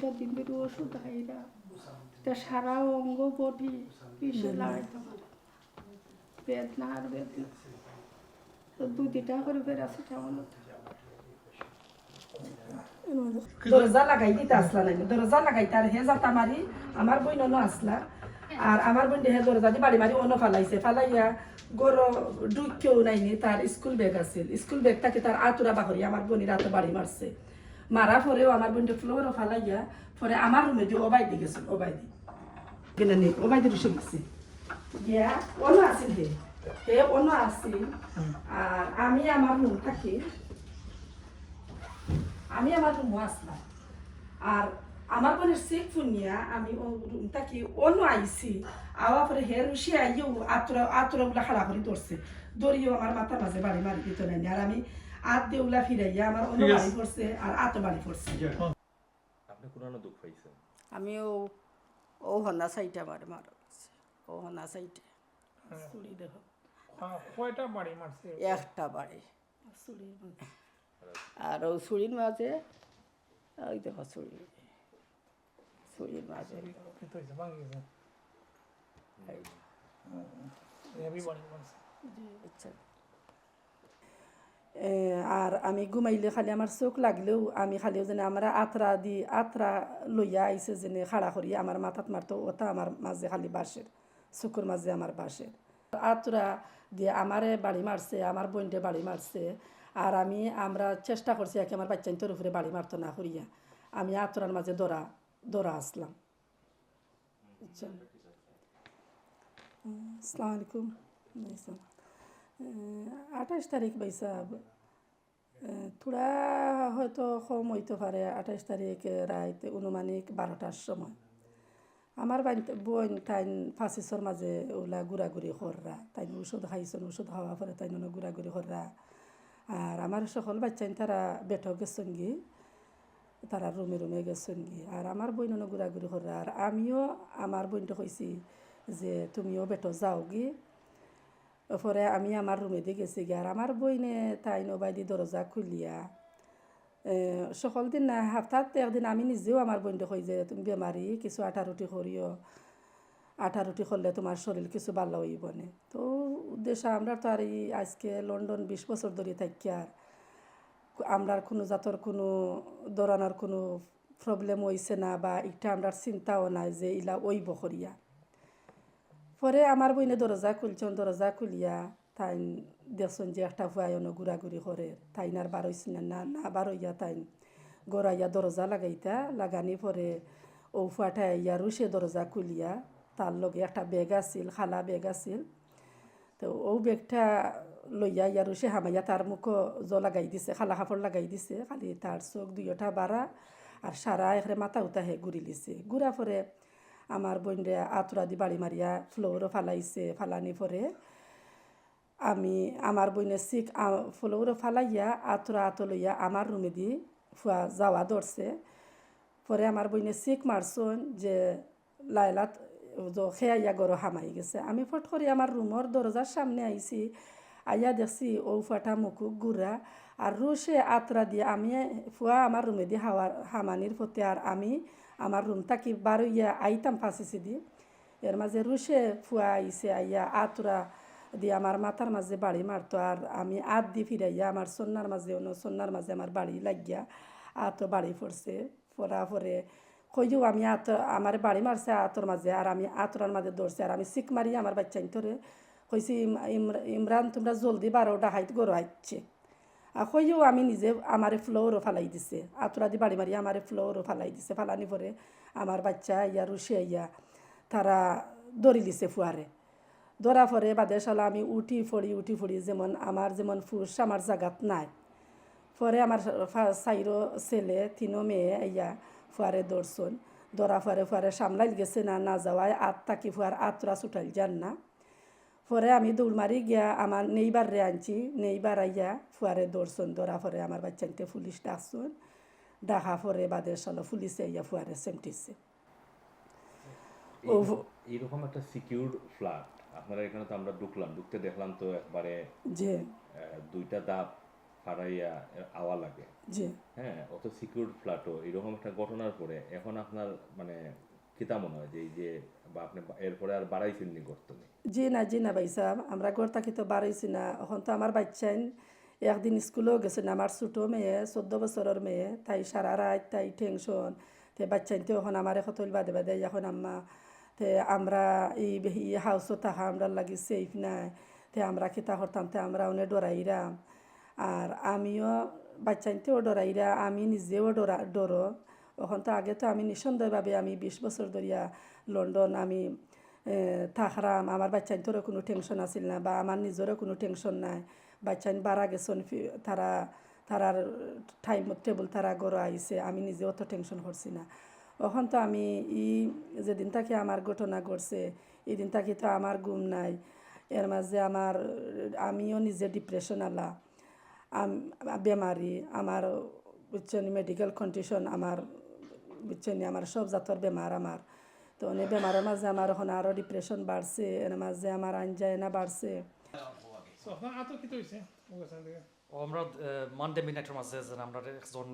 দুইটা দিন ধরে ওষুধ খাইরা তা সারা অঙ্গ বডি পিসে লাগাইতে পারে বেদনা আর বেদনা। তো দিটা করে প্যারাসিটামল দরজা লাগাই দিতে আসলা নাই দরজা লাগাইতে আর হে যাতা মারি আমার বই নন আসলা। আর আমার বোন হে দরজা দি বাড়ি মারি অন্য ফালাইছে। ফালাইয়া গর ঢুকেও নাইনি তার স্কুল ব্যাগ আছিল। স্কুল ব্যাগ তাকে তার আতুরা বাহরি আমার বোনের হাতে বাড়ি মারছে। মারা পরেও আমার বোনটা ফ্লোরও পরে আমার রুমে দিয়ে ওবাই দি গেছিল কিনা নেই রুসে গেছে। গিয়া অন্য আছিল হে হে অন্য আর আমি আমার রুম থাকি, আমি আমার রুমে আসলাম। আর আমার ফুনিয়া আমি থাকি, অন্য আইছি। আওয়া পরে হে রুশি আইও, আতুরা আতুরা গুলা খাড়া করে ধরছে। দড়িও আমার মাথার মাঝে বাড়ি মারি দিত আর আমি আত দেউলা ফিরাইয়া আমার অন্য বাড়ি পড়ছে আর আত বাড়ি পড়ছে। আপনি কোরআনে দুঃখ পাইছেন? আমি ও ও হনা সাইটা মারে মারা ও হনা সাইটে চুড়ি দেহ। হ্যাঁ, কয়টা বাড়ি মারছে? একটা বাড়ি। আর ও মাঝে ওই দেখো ছুরি ছুরির মাঝে এই, বাড়ি মারছে। আচ্ছা এ, আর আমি ঘুমাইলে খালি আমার চোখ লাগলেও আমি খালিও যেন আমার আত্রা দি আত্রা লইয়া আইছে যেনে খাড়া করি আমার মাথাত মারতো ওটা আমার মাঝে খালি বাসের চকুর মাঝে আমার বাসের আত্রা দিয়ে আমারে বাড়ি মারছে আমার বোনটে বাড়ি মারছে আর আমি আমরা চেষ্টা করছি একে আমার বাচ্চা তোর উপরে বাড়ি মারতো না করিয়া আমি আত্রার মাঝে দৌড়া দৌড়া আসলাম আচ্ছা আসসালামু আলাইকুম আঠাশ তারিখ বাইসাব থোড়া হয়তো কম হইতে পারে আঠাশ তারিখ রাত অনুমানিক বারোটার সময়। আমার বান- বোন তাইন ফাঁসিসর মাঝে ওলা ঘুরাঘুরি কররা তাই ওষুধ খাইছেন ওষুধ খাওয়া পরে তাই ঘুরাঘুরি কররা আর আমার সকল বাচ্চাইন তারা বেঠক গেছেন গি তারা রুমে রুমে গেছেন গি আর আমার বইন ঘুরাঘুরি কররা আর আমিও আমার বোনটা কইছি যে তুমিও বেটো যাও গি পরে আমি আমার রুমে দিয়ে গেছি গিয়ে আর আমার বইনে তাই নবাইদি দরজা খুলিয়া সকল দিন না হাফতাত একদিন আমি নিজেও আমার বইনটা কই যে তুমি বেমারি কিছু আটা রুটি করিও আটা রুটি করলে তোমার শরীর কিছু ভালো হইব না তো উদ্দেশ্য আমরা তো আর এই আজকে লন্ডন বিশ বছর ধরে থাকি আর আমরা কোনো জাতর কোনো দৌড়ানোর কোনো প্রবলেম হইছে না বা একটা আমরা চিন্তাও নাই যে ইলা ওইব করিয়া পরে আমার বইনে দরজা খুলছেন দরজা খুলিয়া তাই দেখছেন যে একটা ভুয়াই অন্য ঘুরাঘুরি করে তাই আর বারোইছেন না না বারোইয়া তাই গড়াইয়া দরজা লাগাইতা, লাগানি পরে ও ফুয়াটা ইয়ারও সে দরজা খুলিয়া তার লগে একটা বেগ আছিল, খালা বেগ আছিল। তো ও বেগটা লইয়া ইয়ারও সে হামাইয়া তার মুখ জ লাগাই দিছে, খালা কাপড় লাগাই দিছে, খালি তার চোখ দুইটা বাড়া আর সারা এখানে মাথা উঠা হে ঘুরি লিছে। ঘুরা পরে আমার বোনরে আতুরা দি বাড়ি মারিয়া ফ্লোরও ফালাইছে, ফালানি পরে। আমি আমার বইনে শিখ ফ্লোরও ফালাইয়া আতুরা আতো লইয়া আমার রুমে দি ফুয়া যাওয়া ধরছে। পরে আমার বইনে শিখ মারছন যে লাইলাত খেয়াইয়া গরো হামাই গেছে। আমি ফট করে আমার রুমর দরজার সামনে আইছি, আইয়া দেখছি ও ফুয়াটা মুখুক গুড়া। আর রুশে আতরা দিয়ে আমি ফুয়া আমার রুমে দিয়ে হাওয়ার হামানির ফতে আর আমি আমার রুম তাকি বারো ইয়া আইতাম ফাঁসিছি দি এর মাঝে রুশে ফুয়া আইসে আইয়া আতরা দিয়ে আমার মাথার মাঝে বাড়ি মারতো। আর আমি আত দি ফিরাইয়া আমার সন্ন্যার মাঝে, অন্য সন্ন্যার মাঝে আমার বাড়ি লাগিয়া আত বাড়ি পড়ছে পড়া পরে কইও আমি আত আমার বাড়ি মারছে আতর মাঝে, আর আমি আতরার মাঝে দৌড়ছে। আর আমি সিক মারি আমার বাচ্চা ধরে কইছি, ইম- ইমরা- ইমরান, তোমরা জলদি বারো ডাহাইত গরো আইচ্ছে কইও আমি নিজে আমারে ফ্লোরও ফালাই দিছে আতরা দি বাড়ি মারি আমারে ফ্লোরও ফালাই দিছে ফালানি পরে আমার বাচ্চা ইয়া রুশে ইয়া তারা দড়ি দিছে ফুয়ারে ধরা পরে বাদে সালা আমি উঠি ফড়ি উঠি ফড়ি যেমন আমার যেমন ফুস আমার জাগাত নাই পরে আমার সাইরো ছেলে তিনো মেয়ে ইয়া ফুয়ারে দৌড়ছন দৌড়া ফুয়ারে ফুয়ারে সামলাইল গেছে না না যাওয়ায় আত তাকি ফুয়ার আতরা ছুটাইল যান না পরে আমি দৌড় মারি গিয়া আমার নেইবার রে আনছি নেইবার আইয়া ফুয়ারে দৌড়ছন দৌড়া পরে আমার বাচ্চানতে পুলিশ ডাকছন ডাকা পরে বাদে সালো পুলিশে ইয়া ফুয়ারে সেমটিছে। এইরকম একটা সিকিউর ফ্ল্যাট আপনারা এখানে তো আমরা ঢুকলাম ঢুকতে দেখলাম তো একবারে যে দুইটা দাপ ফারাইয়া আওয়া লাগে। জি। হ্যাঁ অত সিকিউর ফ্ল্যাটও এরকম একটা ঘটনার পরে এখন আপনার মানে কিতা মনে হয় যে এই যে জি না জি না ভাই সাহেব, আমরা ঘর থাকি তো বাড়াইছি না। এখন তো আমার বাচ্চাই একদিন স্কুলেও গেছে না, আমার ছোটো মেয়ে, চোদ্দ বছরের মেয়ে, তাই সারা রাত তাই টেনশন তে বাচ্চাইন তো এখন আমার এখন বাদে বাদে, এখন আম্মা, তে আমরা এই ই হাউসও থাকা আমরা লাগি সেফ নাই। তে আমরা কিতা করতাম, তে আমরা অনেক ডরাইরাম। আর আমিও বাচ্চাইতেও ডরাইরা, আমি নিজেও ডরা ডরো। ওখান তো আগে তো আমি নিঃসন্দেহভাবে আমি বিশ বছর ধরিয়া লন্ডন, আমি থাকরাম। আমার বাচ্চাইতরও কোনো টেনশন আছিল না বা আমার নিজেরও কোনো টেনশন নাই। বাচ্চাইন বাড়া গেছেন তারা, তারার টাইম টেবল তারা গড় আইছে, আমি নিজেও তো টেনশন করছি না। ওখান তো আমি, ই, যেদিন থেকে আমার ঘটনা ঘটছে এই দিন থেকে তো আমার ঘুম নাই। এর মাঝে আমার, আমিও নিজে ডিপ্রেশন আলা। বেমারি, আমার বুঝছেন মেডিকেল কন্ডিশন আমার বুঝছেন আমার সব জাতর বেমার আমার। তো অনেক বেমারের মাঝে আমার এখন আরও ডিপ্রেশন বাড়ছে এর মাঝে আমার বাড়ছে। ওখান থেকে। ও আমরা মানডে মিনাইটের মাঝে যে আমরা একজন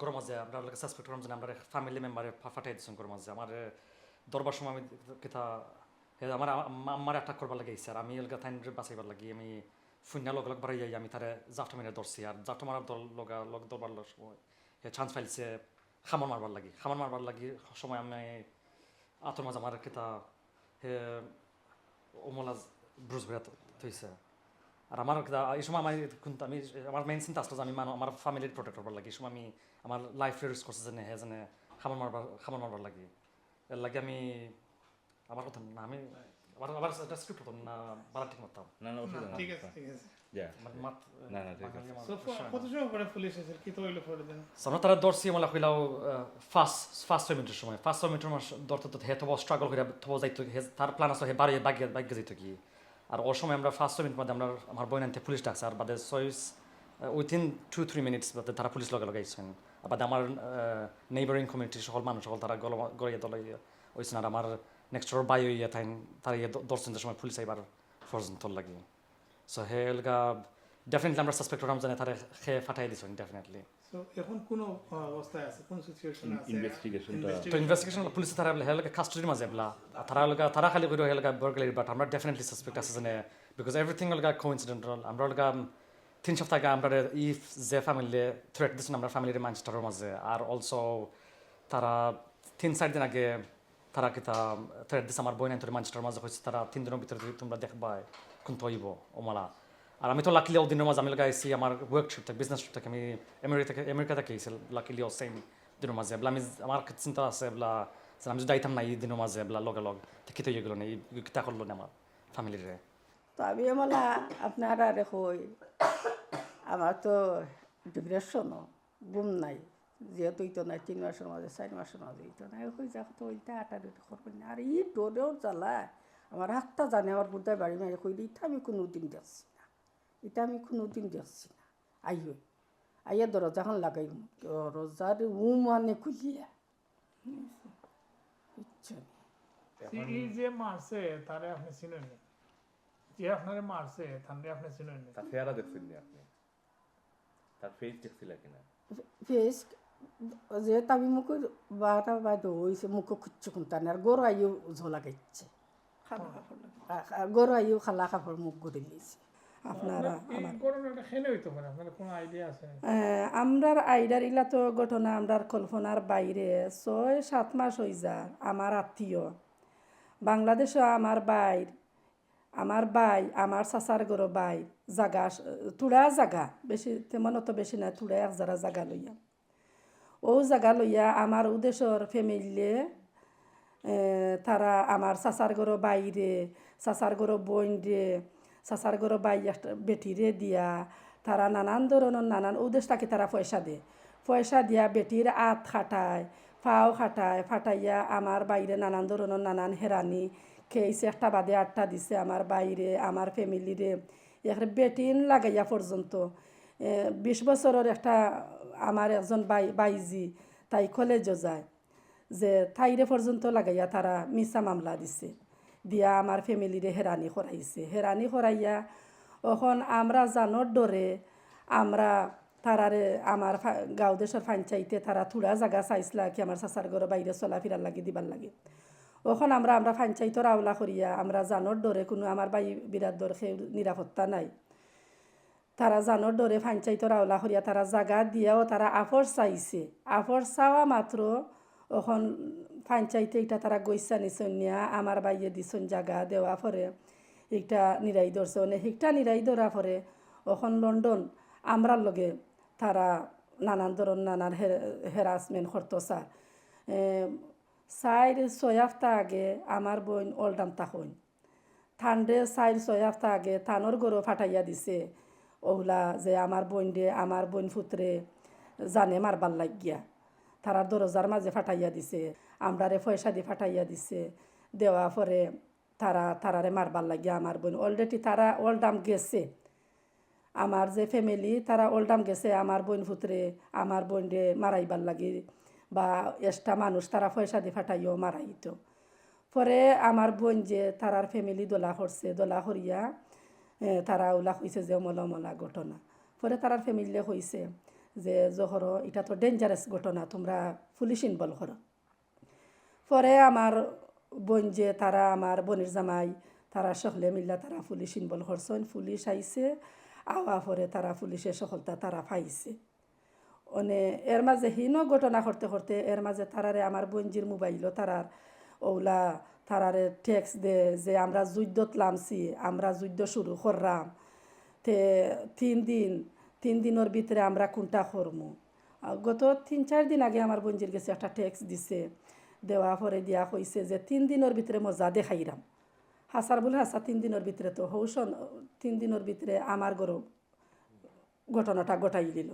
গরম মাঝে আমরা সাসপেক্ট করলাম যে আমরা ফ্যামিলি মেম্বারে ফাটাই দিচ্ছেন গরম মাঝে। আমার দরবার সময় আমি কিতা আমার আমার অ্যাটাক করবার লাগে স্যার আমি এলাকা থাইন বাঁচাইবার লাগি। আমি শূন্য লগ লগ বাড়াই যাই আমি তারে জাফটা মেরে ধরছি। আর জাফটা মারার দল লগা লগ দরবার সময় হে চান্স পাইছে খামন মারবার লাগি। খামন মারবার লাগি সময় আমি আতর মাঝে আমার কিতা হে ওমলা ব্রুজ বেড়া থইছে। আর আমার কিতা- এই সময় আমি কিন্তু আমি আমার মেইন চিন্তা আসলো যে আমি মানুষ আমার ফ্যামিলির প্রোটেক্ট করবার লাগি। এই সময় আমি আমার লাইফ রিস্ক করছে যেনে হে যেনে খাবার মারবার খাবার মারবার লাগি। এর লাগে আমি আমার কথা না আমি আবার আবার একটা স্ক্রিপ্ট হতাম না বালা ঠিক মারতাম না না ঠিক আছে ঠিক আছে। সময় তারা দর্শি কইলাও মিনিটের মিনিটের তো হে তো স্ট্রাগল করে তো যাইতো হে তার প্ল্যান আছে হে বাড়ি বাগ্য বাগ্য যাইতো কি। আর ওর সময় আমরা ফার্স্ট মিনিট মধ্যে আমরা আমার বই আনতে পুলিশ ডাকছে আর বাদে সয়েস উইথিন টু থ্রি মিনিটস বাদে তারা পুলিশ লগে লাগাইছেন। আর বাদে আমার নেইবারিং কমিউনিটির সকল মানুষ সকল তারা গল গড়িয়ে দলাই হয়েছেন আর আমার নেক্সট বাই ইয়ে তারা ইয়ে দর্শন সময় পুলিশ আইবার ফরজন তোর লাগি। সো হে লগা ডেফিনেটলি আমরা সাসপেক্ট করলাম জানে তারা খে ফাটাই দিছেন ডেফিনেটলি সো এখন কোন অবস্থায় আছে? কোন সিচুয়েশন আছে? ইনভেস্টিগেশনটা তো ইনভেস্টিগেশন পুলিশ তারা হেলকে কাস্টডির মাঝে আর তারা লগা তারা খালি করে হেলকা বর্গলারি বাট আমরা ডেফিনেটলি সাসপেক্ট আছে জানে বিকজ এভরিথিং লগা কোইন্সিডেন্টাল আমরা লগা তিন সপ্তাহ আগে আমরা ইফ যে ফ্যামিলি থ্রেট দিচ্ছেন আমরা ফ্যামিলির মানস্টারের মাঝে। আর অলসো তারা তিন চার দিন আগে তারা কিতা থ্রেট দিচ্ছে আমার বই নাই তোর মানস্টারের মাঝে হয়েছে তারা তিন দিনের ভিতরে যদি তোমরা দেখবা, কোন তৈব ওমালা। আর আমি তো লাকিলি দিনের মাঝে আমি লগা আইসি আমার ওয়ার্ক ট্রিপ থেকে বিজনেস থেকে, আমি আমেরিকা থেকে আমেরিকা থেকে লাকিলি ও সেম দিনের মাঝে। বলে আমি আমার চিন্তা আছে, বলা, যে আমি যদি আইতাম না এই দিনের মাঝে, বলা, লগে লগ কি তো ইয়েগুলো নেই কিতা করল না আমার ফ্যামিলির তো আমি বলা আপনারা দেখই আমার তো ডিপ্রেশনও ঘুম নাই। যেহেতু হইতো নাই তিন মাসের মাঝে চার মাসের মাঝে হইতো নাই। হয়ে যাক তো ওইটা আটারি করবেন না। আর ই ডোরেও জ্বালা আমার হাতটা জানে আমার বুদ্ধায় বাড়ি মারি কইলে এটা আমি কোনো দিন দেখছি না। এটা আমি কোনো দিন দেখছি না আইয় আইয়া দরজাখন লাগাই দরজার উ মানে খুলিয়া এই যে মারছে তারে আপনি চিনেন না? যে আপনারে মারছে তারে আপনি চিনেন না? তার চেহারা দেখছেন নি আপনি? তার ফেস দেখছিলেন কিনা? ফেস যে আমি মুখ বারোটা বাদ হয়েছে মুখ খুঁজছে খুঁজতানে আর গরু আইও ঝোলা গাইছে গরু আইও খালা কাপড় মুখ ঘুরে আপনারা আহ, আমরার আইডার ইলা তো ঘটনা আমরার কল্পনার বাইরে। ছয় সাত মাস হয়ে যা আমার আত্মীয়। বাংলাদেশে আমার বাইর আমার বাই আমার চাচার গরো বাই জাগা তুড়া জাগা। বেশি তেমন অত বেশি না তুড়া এক যারা জাগা লইয়া। ও জাগা লইয়া আমার উদেশর ফ্যামিলিয়ে তারা আমার চাচার গরো বাইরে চাচার গরো বইন রে চাচার গরো বাই বেটিরে দিয়া তারা নানান ধরনের নানান উদ্দেশ্যটাকে তারা পয়সা দে পয়সা দিয়া বেটির আত খাটায়, পাও খাটায়, ফাটাইয়া আমার বাইরে নানান ধরনের নানান হেরানি খেয়েছে, একটা বাদে আটটা দিছে আমার বাইরে, আমার ফ্যামিলিরে। এখানে বেটিন লাগাইয়া পর্যন্ত বিশ বছরের একটা আমার একজন বাই বাইজি, তাই কলেজও যায়। যে থাইরে পর্যন্ত লাগাইয়া তারা মিছা মামলা দিছে। দিয়া আমার ফ্যামিলিরে হেরানি করাইছে। হেরানি করাইয়া এখন আমরা জানোর ডরে আমরা তারারে আমার গাঁও দেশের পঞ্চায়েতে তারা থুড়া জায়গা চাইছিলা কি আমার চাচার ঘরে বাইরে চলাফেরার লাগে দিবার লাগে। ওখন আমরা আমরা পঞ্চায়েতর আওলা করিয়া আমরা জানোর ডরে কোনো আমার বাই বিরাট দর সে নিরাপত্তা নাই। তারা জানোর ডরে পঞ্চায়েতর আওলা করিয়া তারা জাগা দিয়াও তারা আফর চাইছে। আফর চাওয়া মাত্র ওখন পঞ্চায়েতে এটা তারা গৈসা নিছন নিয়া আমার বাইয়ে দিছন জাগা দেওয়া পরে একটা নিরাই ধরছে মানে একটা নিরাই ধরা পরে ওখন লন্ডন আমরার লগে তারা নানান ধরন নানান হেরাসমেন্ট করতো স্যার চাইর ছয় হপ্তাহ আগে আমার বোন অলডাম তাহন ঠান্ডে চাইর ছয় হপ্তাহ আগে থানোর গরু ফাটাইয়া দিছে। ওগুলা যে আমার বোন দে আমার বোন ফুতরে জানে মারবার লাগিয়া। তারার দরজার মাঝে ফাটাইয়া দিছে আমরারে পয়সা দিয়ে ফাটাইয়া দিছে। দেওয়া পরে তারা, তারারে মারবার লাগিয়া আমার বোন। অলরেডি তারা অলডাম গেছে। আমার যে ফ্যামিলি তারা ওল্ডাম গেছে। আমার বোন ফুতরে আমার বোন রে মারাইবার লাগি। বা এক্সট্রা মানুষ তারা পয়সা দিয়ে ফাটাইও মারাইতো। পরে আমার বোন যে তারার ফ্যামিলি দোলা করছে, দোলা করিয়া তারা ওলা হয়েছে যে অমলা ঘটনা। পরে তারার ফ্যামিলি হয়েছে যে জহর এটা তো ডেঞ্জারাস ঘটনা, তোমরা পুলিশ ইনভলভ করো পরে আমার বোন যে তারা আমার বোনের জামাই তারা সকলে মিল্লা তারা পুলিশ ইনভলভ করছেন পুলিশ আইছে আওয়া পরে তারা পুলিশের সফলতা তারা পাইছে। মানে এর মাঝে হীন ঘটনা করতে করতে এর মাঝে তারারে আমার বঞ্জির মোবাইলও তারার ওলা তারারে ট্যাক্স দে যে আমরা যুদ্ধত লামছি আমরা যুদ্ধ শুরু করলাম তে তিন দিন তিন দিনের ভিতরে আমরা কোনটা করমু? গত তিন চার দিন আগে আমার বঞ্জির গেছে একটা ট্যাক্স দিছে। দেওয়া পরে দিয়া কইছে যে তিন দিনের ভিতরে মজা দেখাইরাম। হাসার বলে হাসা তিন দিনের ভিতরে তো হৌসন তিন দিনের ভিতরে আমার গরু ঘটনাটা ঘটাই দিল।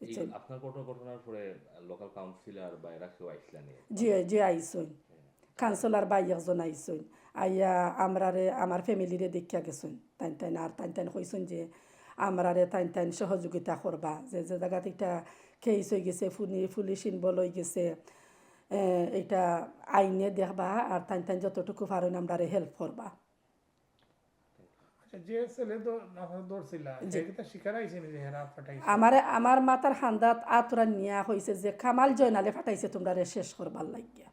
এই আপনার ঘটনার পরে লোকাল কাউন্সিলর বা এরা কেউ আইসলা নিয়ে যে যে আইসইন কাউন্সিলর বাই একজন আইসইন আইয়া আমরারে আমার ফ্যামিলিরে দেখিয়া গেছুন তাইন তাইন আর তাইন তাইন কইসুন যে আমরারে তাইন তাইন সহযোগিতা করবা। যে যে জায়গাত এটা কেস হয়ে গেছে ফুনি পুলিশ ইনভলভ হয়ে গেছে এটা আইনে দেখবা আর তাইন তাইন যতটুকু পারেন আমরারে হেল্প করবা। আচ্ছা আমার আমার মাতার হান্দাত আতরা নিয়া হয়েছে যে কামাল জয়নালে ফাটাইছে তোমরা শেষ করবার লাগিয়া